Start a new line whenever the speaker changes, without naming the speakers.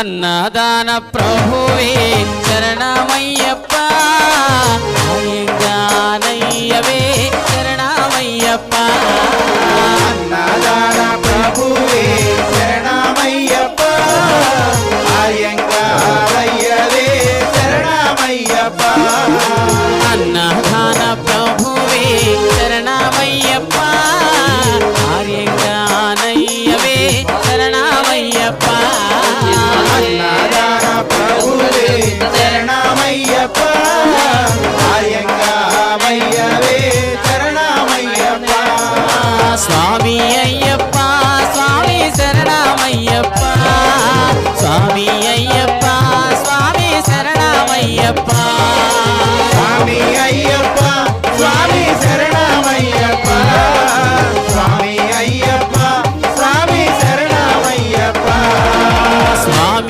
అన్నదాన ప్రభువే శరణమయ్యప్ప అయ్యగానయ్యవే శరణమయ్యప్ప
అన్నదాన ప్రభువే శరణమయ్యప్ప అయ్యంగారయ్యవే శరణమయ్యప్ప
అన్నదాన ప్రభువే శరణమయ్యప్ప ఆర్యంగానయ్యవే శరణమయ్యప్ప சுவாமி ஐயப்பா சுவாமி சரணம் ஐயப்பா சுவாமி ஐயப்பா சுவாமி சரணம் ஐயப்பா